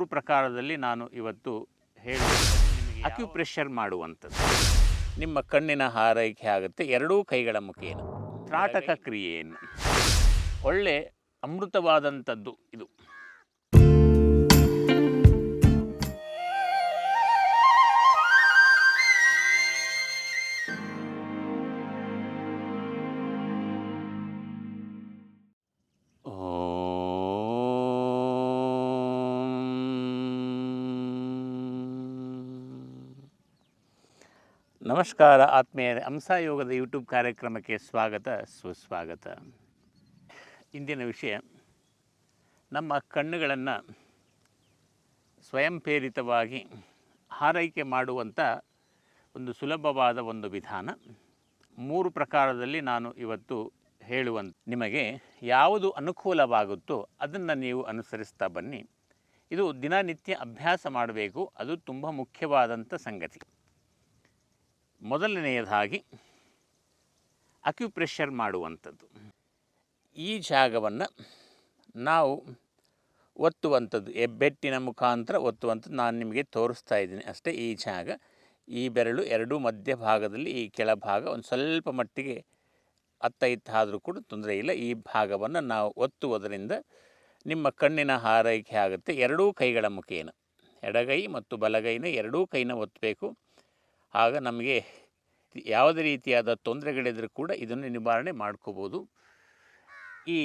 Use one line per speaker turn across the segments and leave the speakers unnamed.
ಮೂರು ಪ್ರಕಾರದಲ್ಲಿ ನಾನು ಇವತ್ತು ಹೇಳಿ ಅಕ್ಯುಪ್ರೆಷರ್ ಮಾಡುವಂಥದ್ದು. ನಿಮ್ಮ ಕಣ್ಣಿನ ಹಾರೈಕೆ ಆಗುತ್ತೆ. ಎರಡೂ ಕೈಗಳ ಮುಖೇನ ತ್ರಾಟಕ ಕ್ರಿಯೆಯನ್ನು ಒಳ್ಳೆ ಅಮೃತವಾದಂಥದ್ದು ಇದು. ನಮಸ್ಕಾರ ಆತ್ಮೀಯರ ಹಂಸಾಯೋಗದ ಯೂಟ್ಯೂಬ್ ಕಾರ್ಯಕ್ರಮಕ್ಕೆ ಸ್ವಾಗತ, ಸುಸ್ವಾಗತ. ಇಂದಿನ ವಿಷಯ, ನಮ್ಮ ಕಣ್ಣುಗಳನ್ನು ಸ್ವಯಂಪ್ರೇರಿತವಾಗಿ ಆರೈಕೆ ಮಾಡುವಂಥ ಒಂದು ಸುಲಭವಾದ ಒಂದು ವಿಧಾನ. ಮೂರು ಪ್ರಕಾರದಲ್ಲಿ ನಾನು ಇವತ್ತು ಹೇಳುವಂತ ನಿಮಗೆ ಯಾವುದು ಅನುಕೂಲವಾಗುತ್ತೋ ಅದನ್ನು ನೀವು ಅನುಸರಿಸ್ತಾ ಬನ್ನಿ. ಇದು ದಿನನಿತ್ಯ ಅಭ್ಯಾಸ ಮಾಡಬೇಕು, ಅದು ತುಂಬ ಮುಖ್ಯವಾದಂಥ ಸಂಗತಿ. ಮೊದಲನೆಯದಾಗಿ ಅಕ್ಯುಪ್ರೆಷರ್ ಮಾಡುವಂಥದ್ದು. ಈ ಜಾಗವನ್ನು ನಾವು ಒತ್ತುವಂಥದ್ದು ಎಬ್ಬೆಟ್ಟಿನ ಮುಖಾಂತರ ಒತ್ತುವಂಥದ್ದು ನಾನು ನಿಮಗೆ ತೋರಿಸ್ತಾ ಇದ್ದೀನಿ ಅಷ್ಟೇ ಈ ಜಾಗ. ಈ ಬೆರಳು ಎರಡೂ ಮಧ್ಯಭಾಗದಲ್ಲಿ ಈ ಕೆಳಭಾಗ ಒಂದು ಸ್ವಲ್ಪ ಮಟ್ಟಿಗೆ ಅತ್ತ ಇತ್ತ ಆದರೂ ಕೂಡ ತೊಂದರೆ ಇಲ್ಲ. ಈ ಭಾಗವನ್ನು ನಾವು ಒತ್ತುವುದರಿಂದ ನಿಮ್ಮ ಕಣ್ಣಿನ ಹಾರೈಕೆ ಆಗುತ್ತೆ. ಎರಡೂ ಕೈಗಳ ಮುಖೇನ, ಎಡಗೈ ಮತ್ತು ಬಲಗೈನ ಎರಡೂ ಕೈನ ಒತ್ತಬೇಕು ಆಗ ನಮಗೆ ಯಾವುದೇ ರೀತಿಯಾದ ತೊಂದರೆಗಳಿದ್ರೂ ಕೂಡ ಇದನ್ನು ನಿವಾರಣೆ ಮಾಡ್ಕೋಬೋದು. ಈ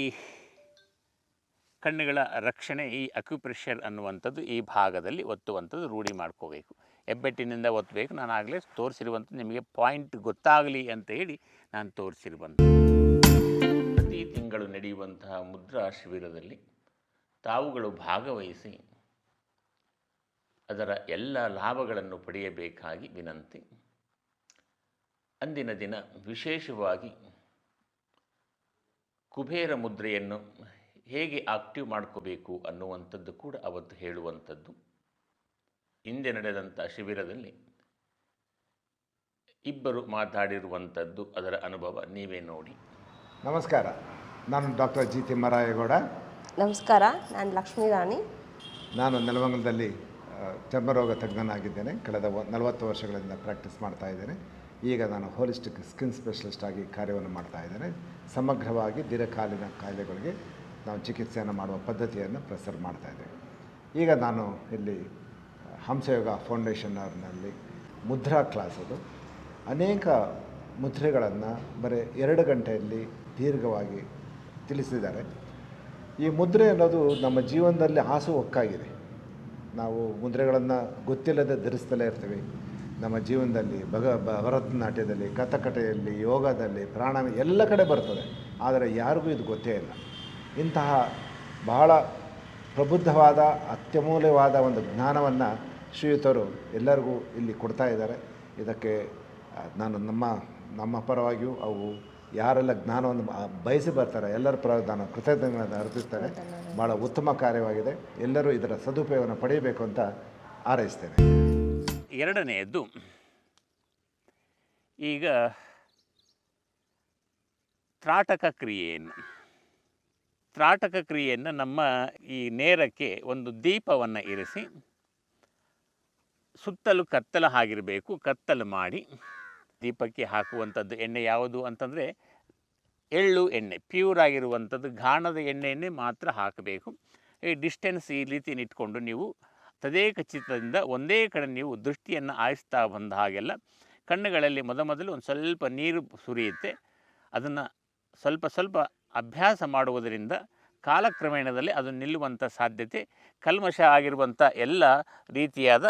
ಕಣ್ಣುಗಳ ರಕ್ಷಣೆ, ಈ ಅಕ್ಯುಪ್ರೆಷರ್ ಅನ್ನುವಂಥದ್ದು ಈ ಭಾಗದಲ್ಲಿ ಒತ್ತುವಂಥದ್ದು ರೂಢಿ ಮಾಡ್ಕೋಬೇಕು. ಹೆಬ್ಬೆಟ್ಟಿನಿಂದ ಒತ್ತಬೇಕು ನಾನು ಆಗಲೇ ತೋರಿಸಿರುವಂಥ ನಿಮಗೆ ಪಾಯಿಂಟ್ ಗೊತ್ತಾಗಲಿ ಅಂತ ಹೇಳಿ ನಾನು ತೋರಿಸಿರುವಂಥ ಪ್ರತಿ ತಿಂಗಳು ನಡೆಯುವಂತಹ ಮುದ್ರಾ ಶಿಬಿರದಲ್ಲಿ ತಾವುಗಳು ಭಾಗವಹಿಸಿ ಅದರ ಎಲ್ಲ ಲಾಭಗಳನ್ನು ಪಡೆಯಬೇಕಾಗಿ ವಿನಂತಿ. ಅಂದಿನ ದಿನ ವಿಶೇಷವಾಗಿ ಕುಬೇರ ಮುದ್ರೆಯನ್ನು ಹೇಗೆ ಆಕ್ಟಿವ್ ಮಾಡ್ಕೋಬೇಕು ಅನ್ನುವಂಥದ್ದು ಕೂಡ ಅವತ್ತು ಹೇಳುವಂಥದ್ದು. ಹಿಂದೆ ನಡೆದಂಥ ಶಿಬಿರದಲ್ಲಿ ಇಬ್ಬರು ಮಾತಾಡಿರುವಂಥದ್ದು ಅದರ ಅನುಭವ ನೀವೇ ನೋಡಿ.
ನಮಸ್ಕಾರ. ನಾನು ಡಾಕ್ಟರ್ ಜಿ ತಿಮ್ಮರಾಯಗೌಡ
ನಮಸ್ಕಾರ. ನಾನು ಲಕ್ಷ್ಮೀ ರಾಣಿ
ನಾನು ನೆಲಮಂಗಲದಲ್ಲಿ ಚರ್ಮರೋಗ ತಜ್ಞನಾಗಿದ್ದೇನೆ. ಕಳೆದ ನಲವತ್ತು ವರ್ಷಗಳಿಂದ ಪ್ರಾಕ್ಟೀಸ್ ಮಾಡ್ತಾ ಇದ್ದೇನೆ. ಈಗ ನಾನು ಹೋಲಿಸ್ಟಿಕ್ ಸ್ಕಿನ್ ಸ್ಪೆಷಲಿಸ್ಟ್ ಆಗಿ ಕಾರ್ಯವನ್ನು ಮಾಡ್ತಾ ಇದ್ದೇನೆ. ಸಮಗ್ರವಾಗಿ ದೀರ್ಘಕಾಲೀನ ಕಾಯಿಲೆಗಳಿಗೆ ನಾವು ಚಿಕಿತ್ಸೆಯನ್ನು ಮಾಡುವ ಪದ್ಧತಿಯನ್ನು ಪ್ರಸಾರ ಮಾಡ್ತಾ ಇದ್ದೇವೆ. ಈಗ ನಾನು ಇಲ್ಲಿ ಹಂಸಯೋಗ ಫೌಂಡೇಶನ್ನಲ್ಲಿ ಮುದ್ರಾ ಕ್ಲಾಸ್ ಅದು. ಅನೇಕ ಮುದ್ರೆಗಳನ್ನು ಬರೀ ಎರಡು ಗಂಟೆಯಲ್ಲಿ ದೀರ್ಘವಾಗಿ ತಿಳಿಸಿದ್ದಾರೆ. ಈ ಮುದ್ರೆ ಅನ್ನೋದು ನಮ್ಮ ಜೀವನದಲ್ಲಿ ಹಾಸು ಹೊಕ್ಕಾಗಿದೆ ನಾವು ಮುದ್ರೆಗಳನ್ನು ಗೊತ್ತಿಲ್ಲದೆ ಧರಿಸ್ತಲೇ ಇರ್ತೀವಿ. ನಮ್ಮ ಜೀವನದಲ್ಲಿ ಭಗ ಭರತನಾಟ್ಯದಲ್ಲಿ ಕಥಕಟೆಯಲ್ಲಿ ಯೋಗದಲ್ಲಿ, ಪ್ರಾಣಾಯಾಮ ಎಲ್ಲ ಕಡೆ ಬರ್ತದೆ. ಆದರೆ ಯಾರಿಗೂ ಇದು ಗೊತ್ತೇ ಇಲ್ಲ. ಇಂತಹ ಬಹಳ ಪ್ರಬುದ್ಧವಾದ, ಅತ್ಯಮೂಲ್ಯವಾದ ಒಂದು ಜ್ಞಾನವನ್ನು ಶ್ರೀಯುತರು ಎಲ್ಲರಿಗೂ ಇಲ್ಲಿ ಕೊಡ್ತಾ ಇದ್ದಾರೆ. ಇದಕ್ಕೆ ನಾನು ನಮ್ಮ ನಮ್ಮ ಪರವಾಗಿಯೂ ಅವು ಯಾರೆಲ್ಲ ಜ್ಞಾನವನ್ನು ಬಯಸಿ ಬರ್ತಾರೆ, ಎಲ್ಲರ ಪರವಾಗಿ ನಾನು ಕೃತಜ್ಞತೆಗಳನ್ನು ಅರ್ಪಿಸ್ತೇನೆ. ಭಾಳ ಉತ್ತಮ ಕಾರ್ಯವಾಗಿದೆ. ಎಲ್ಲರೂ ಇದರ ಸದುಪಯೋಗವನ್ನು ಪಡೆಯಬೇಕು ಅಂತ ಹಾರೈಸ್ತೇನೆ.
ಎರಡನೆಯದ್ದು, ಈಗ ತ್ರಾಟಕ ಕ್ರಿಯೆಯನ್ನು. ತ್ರಾಟಕ ಕ್ರಿಯೆಯನ್ನು ನಮ್ಮ ಈ ನೇರಕ್ಕೆ ಒಂದು ದೀಪವನ್ನು ಇರಿಸಿ, ಸುತ್ತಲೂ ಕತ್ತಲು ಆಗಿರಬೇಕು. ಕತ್ತಲು ಮಾಡಿ ದೀಪಕ್ಕೆ ಹಾಕುವಂಥದ್ದು ಎಣ್ಣೆ ಯಾವುದು ಅಂತಂದರೆ ಎಳ್ಳು ಎಣ್ಣೆ, ಪ್ಯೂರ್ ಆಗಿರುವಂಥದ್ದು ಘಾಣದ ಎಣ್ಣೆಯನ್ನೇ ಮಾತ್ರ ಹಾಕಬೇಕು. ಈ ಡಿಸ್ಟೆನ್ಸ್ ಈ ರೀತಿ ಇಟ್ಕೊಂಡು ನೀವು ತದೇಕ ಚಿತ್ರದಿಂದ ಒಂದೇ ಕಡೆ ನೀವು ದೃಷ್ಟಿಯನ್ನು ಆಯಿಸ್ತಾ ಬಂದ ಹಾಗೆಲ್ಲ ಕಣ್ಣುಗಳಲ್ಲಿ ಮೊದಮೊದಲು ಒಂದು ಸ್ವಲ್ಪ ನೀರು ಸುರಿಯುತ್ತೆ. ಅದನ್ನು ಸ್ವಲ್ಪ ಸ್ವಲ್ಪ ಅಭ್ಯಾಸ ಮಾಡುವುದರಿಂದ ಕಾಲಕ್ರಮೇಣದಲ್ಲಿ ಅದು ನಿಲ್ಲುವಂಥ ಸಾಧ್ಯತೆ. ಕಲ್ಮಶ ಆಗಿರುವಂಥ ಎಲ್ಲ ರೀತಿಯಾದ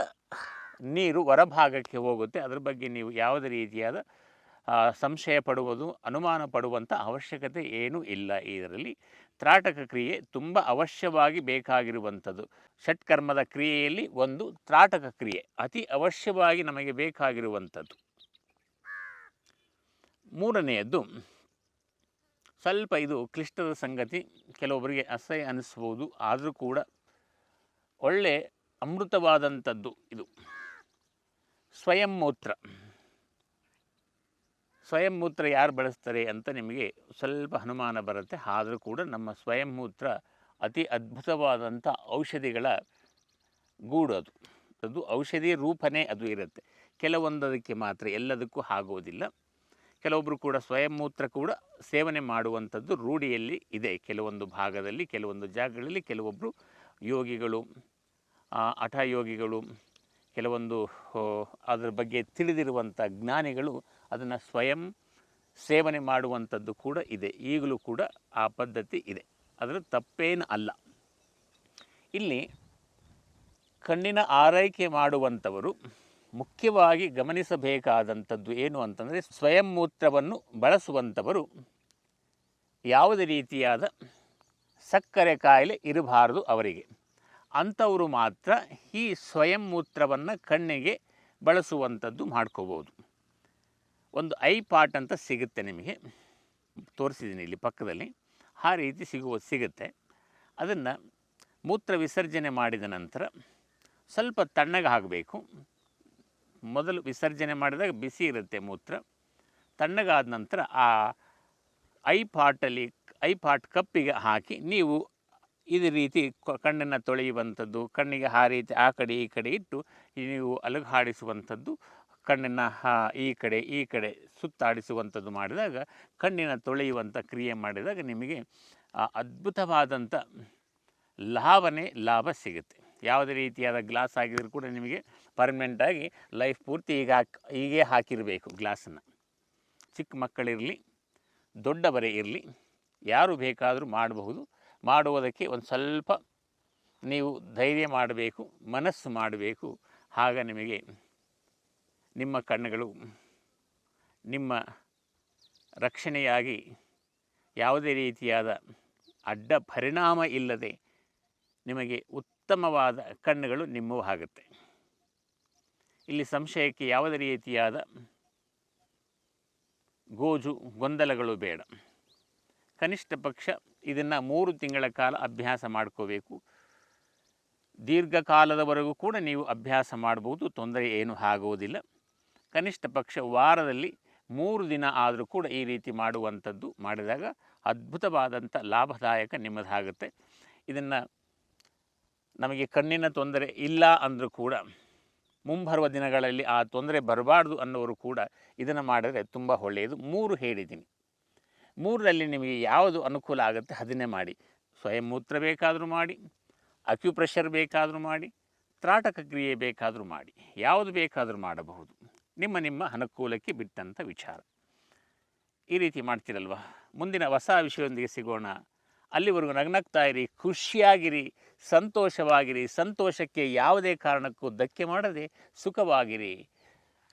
ನೀರು ಹೊರಭಾಗಕ್ಕೆ ಹೋಗುತ್ತೆ. ಅದರ ಬಗ್ಗೆ ನೀವು ಯಾವುದೇ ರೀತಿಯಾದ ಸಂಶಯ ಪಡುವುದು, ಅನುಮಾನ ಪಡುವಂಥ ಅವಶ್ಯಕತೆ ಏನೂ ಇಲ್ಲ. ಇದರಲ್ಲಿ ತ್ರಾಟಕ ಕ್ರಿಯೆ ತುಂಬ ಅವಶ್ಯವಾಗಿ ಬೇಕಾಗಿರುವಂಥದ್ದು. ಷಟ್ಕರ್ಮದ ಕ್ರಿಯೆಯಲ್ಲಿ ಒಂದು ತ್ರಾಟಕ ಕ್ರಿಯೆ, ಅತಿ ಅವಶ್ಯವಾಗಿ ನಮಗೆ ಬೇಕಾಗಿರುವಂಥದ್ದು. ಮೂರನೆಯದ್ದು, ಸ್ವಲ್ಪ ಇದು ಕ್ಲಿಷ್ಟದ ಸಂಗತಿ, ಕೆಲವೊಬ್ಬರಿಗೆ ಅಸಹ್ಯ ಅನಿಸ್ಬೋದು, ಆದರೂ ಕೂಡ ಒಳ್ಳೆ ಅಮೃತವಾದಂಥದ್ದು ಇದು. ಸ್ವಯಂ ಮೂತ್ರ. ಸ್ವಯಂ ಮೂತ್ರ ಯಾರು ಬಳಸ್ತಾರೆ ಅಂತ ನಿಮಗೆ ಸ್ವಲ್ಪ ಅನುಮಾನ ಬರುತ್ತೆ. ಆದರೂ ಕೂಡ ನಮ್ಮ ಸ್ವಯಂ ಮೂತ್ರ ಅತಿ ಅದ್ಭುತವಾದಂಥ ಔಷಧಿಗಳ ಗೂಡು ಅದು. ಅದು ಔಷಧಿ ರೂಪನೇ ಅದು ಇರುತ್ತೆ. ಕೆಲವೊಂದದಕ್ಕೆ ಮಾತ್ರ ಎಲ್ಲದಕ್ಕೂ ಆಗೋದಿಲ್ಲ. ಕೆಲವೊಬ್ಬರು ಕೂಡ ಸ್ವಯಂ ಮೂತ್ರ ಕೂಡ ಸೇವನೆ ಮಾಡುವಂಥದ್ದು ರೂಢಿಯಲ್ಲಿ ಇದೆ. ಕೆಲವೊಂದು ಭಾಗದಲ್ಲಿ ಕೆಲವೊಂದು ಜಾಗಗಳಲ್ಲಿ ಕೆಲವೊಬ್ಬರು ಯೋಗಿಗಳು ಆ, ಹಠ ಯೋಗಿಗಳು ಕೆಲವೊಂದು ಅದರ ಬಗ್ಗೆ ತಿಳಿದಿರುವಂಥ ಜ್ಞಾನಿಗಳು ಅದನ್ನು ಸ್ವಯಂ ಸೇವನೆ ಮಾಡುವಂಥದ್ದು ಕೂಡ ಇದೆ. ಈಗಲೂ ಕೂಡ ಆ ಪದ್ಧತಿ ಇದೆ. ಅದರ ತಪ್ಪೇನು ಅಲ್ಲ. ಇಲ್ಲಿ ಕಣ್ಣಿನ ಆರೈಕೆ ಮಾಡುವಂಥವರು ಮುಖ್ಯವಾಗಿ ಗಮನಿಸಬೇಕಾದಂಥದ್ದು ಏನು ಅಂತಂದರೆ ಸ್ವಯಂ ಮೂತ್ರವನ್ನು ಬಳಸುವಂಥವರು ಯಾವುದೇ ರೀತಿಯಾದ ಸಕ್ಕರೆ ಕಾಯಿಲೆ ಇರಬಾರದು ಅವರಿಗೆ. ಅಂಥವರು ಮಾತ್ರ ಈ ಸ್ವಯಂ ಮೂತ್ರವನ್ನು ಕಣ್ಣಿಗೆ ಬಳಸುವಂಥದ್ದು ಮಾಡ್ಕೋಬೋದು. ಒಂದು ಐ ಪಾಟ್ ಅಂತ ಸಿಗುತ್ತೆ ನಿಮಗೆ. ತೋರಿಸಿದ್ದೀನಿ ಇಲ್ಲಿ ಪಕ್ಕದಲ್ಲಿ. ಆ ರೀತಿ ಸಿಗುವ ಸಿಗುತ್ತೆ. ಅದನ್ನು ಮೂತ್ರ ವಿಸರ್ಜನೆ ಮಾಡಿದ ನಂತರ ಸ್ವಲ್ಪ ತಣ್ಣಗೆ ಹಾಕಬೇಕು. ಮೊದಲು ವಿಸರ್ಜನೆ ಮಾಡಿದಾಗ ಬಿಸಿ ಇರುತ್ತೆ ಮೂತ್ರ. ತಣ್ಣಗಾದ ನಂತರ ಆ ಐ ಪಾಟಲ್ಲಿ ಐ ಪಾಟ್ ಕಪ್ಪಿಗೆ ಹಾಕಿ ನೀವು ಇದೇ ರೀತಿ ಕಣ್ಣನ್ನು ತೊಳೆಯುವಂಥದ್ದು, ಕಣ್ಣಿಗೆ ಆ ರೀತಿ, ಆ ಕಡೆ ಈ ಕಡೆ ಇಟ್ಟು ನೀವು ಅಲುಗಾಡಿಸುವಂಥದ್ದು ಕಣ್ಣಿನ ಈ ಕಡೆ ಈ ಕಡೆ ಸುತ್ತಾಡಿಸುವಂಥದ್ದು ಮಾಡಿದಾಗ, ಕಣ್ಣಿನ ತೊಳೆಯುವಂಥ ಕ್ರಿಯೆ ಮಾಡಿದಾಗ ನಿಮಗೆ ಅದ್ಭುತವಾದಂಥ ಲಾಭನೇ ಲಾಭ ಸಿಗುತ್ತೆ. ಯಾವುದೇ ರೀತಿಯಾದ ಗ್ಲಾಸ್ ಆಗಿದ್ರೂ ಕೂಡ ನಿಮಗೆ ಪರ್ಮನೆಂಟಾಗಿ ಲೈಫ್ ಪೂರ್ತಿ ಈಗ ಹಾಕಿ, ಹೀಗೆ ಹಾಕಿರಬೇಕು ಗ್ಲಾಸನ್ನು. ಚಿಕ್ಕ ಮಕ್ಕಳಿರಲಿ, ದೊಡ್ಡವರೇ ಇರಲಿ, ಯಾರು ಬೇಕಾದರೂ ಮಾಡಬಹುದು. ಮಾಡುವುದಕ್ಕೆ ಒಂದು ಸ್ವಲ್ಪ ನೀವು ಧೈರ್ಯ ಮಾಡಬೇಕು, ಮನಸ್ಸು ಮಾಡಬೇಕು. ಆಗ ನಿಮಗೆ ನಿಮ್ಮ ಕಣ್ಣುಗಳು ನಿಮ್ಮ ರಕ್ಷಣೆಯಾಗಿ ಯಾವುದೇ ರೀತಿಯಾದ ಅಡ್ಡ ಪರಿಣಾಮ ಇಲ್ಲದೆ ನಿಮಗೆ ಉತ್ತಮವಾದ ಕಣ್ಣುಗಳು ನಿಮ್ಮವು ಆಗುತ್ತೆ. ಇಲ್ಲಿ ಸಂಶಯಕ್ಕೆ ಯಾವುದೇ ರೀತಿಯಾದ ಗೋಜು, ಗೊಂದಲಗಳು ಬೇಡ. ಕನಿಷ್ಠ ಪಕ್ಷ ಇದನ್ನು ಮೂರು ತಿಂಗಳ ಕಾಲ ಅಭ್ಯಾಸ ಮಾಡ್ಕೋಬೇಕು. ದೀರ್ಘಕಾಲದವರೆಗೂ ಕೂಡ ನೀವು ಅಭ್ಯಾಸ ಮಾಡ್ಬೋದು, ತೊಂದರೆ ಏನು ಆಗುವುದಿಲ್ಲ ಕನಿಷ್ಠ ಪಕ್ಷ ವಾರದಲ್ಲಿ ಮೂರು ದಿನ ಆದರೂ ಕೂಡ ಈ ರೀತಿ ಮಾಡುವಂಥದ್ದು ಮಾಡಿದಾಗ ಅದ್ಭುತವಾದಂಥ ಲಾಭದಾಯಕ ನಿಮ್ಮದಾಗುತ್ತೆ. ಇದನ್ನು ನಮಗೆ ಕಣ್ಣಿನ ತೊಂದರೆ ಇಲ್ಲ ಅಂದರೂ ಕೂಡ, ಮುಂಬರುವ ದಿನಗಳಲ್ಲಿ ಆ ತೊಂದರೆ ಬರಬಾರ್ದು ಅನ್ನೋರು ಕೂಡ ಇದನ್ನು ಮಾಡಿದರೆ ತುಂಬ ಒಳ್ಳೆಯದು. ಮೂರು ಹೇಳಿದ್ದೀನಿ. ಮೂರರಲ್ಲಿ ನಿಮಗೆ ಯಾವುದು ಅನುಕೂಲ ಆಗುತ್ತೆ ಅದನ್ನೇ ಮಾಡಿ. ಸ್ವಯಂ ಮೂತ್ರ ಬೇಕಾದರೂ ಮಾಡಿ ಅಕ್ಯುಪ್ರೆಷರ್ ಬೇಕಾದರೂ ಮಾಡಿ, ತ್ರಾಟಕ ಕ್ರಿಯೆ ಬೇಕಾದರೂ ಮಾಡಿ, ಯಾವುದು ಬೇಕಾದರೂ ಮಾಡಬಹುದು. ನಿಮ್ಮ ನಿಮ್ಮ ಅನುಕೂಲಕ್ಕೆ ಬಿಟ್ಟಂಥ ವಿಚಾರ. ಈ ರೀತಿ ಮಾಡ್ತೀರಲ್ವ? ಮುಂದಿನ ಹೊಸ ವಿಷಯದೊಂದಿಗೆ ಸಿಗೋಣ. ಅಲ್ಲಿವರೆಗೂ ನಗ್ನಗ್ತಾ ಇರಿ ಖುಷಿಯಾಗಿರಿ, ಸಂತೋಷವಾಗಿರಿ, ಸಂತೋಷಕ್ಕೆ ಯಾವುದೇ ಕಾರಣಕ್ಕೂ ಧಕ್ಕೆ ಮಾಡದೆ ಸುಖವಾಗಿರಿ.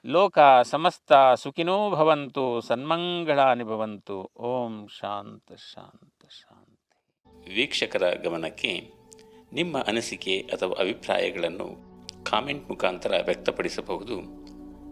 ಲೋಕ ಸಮಸ್ತ ಸುಖಿನೋ ಭವಂತು ಸನ್ಮಂಗಳಾನಿ ಭವಂತು ಓಂ ಶಾಂತ ಶಾಂತ, ಶಾಂತಿ. ವೀಕ್ಷಕರ ಗಮನಕ್ಕೆ ನಿಮ್ಮ ಅನಿಸಿಕೆ ಅಥವಾ ಅಭಿಪ್ರಾಯಗಳನ್ನು ಕಾಮೆಂಟ್ ಮುಖಾಂತರ ವ್ಯಕ್ತಪಡಿಸಬಹುದು.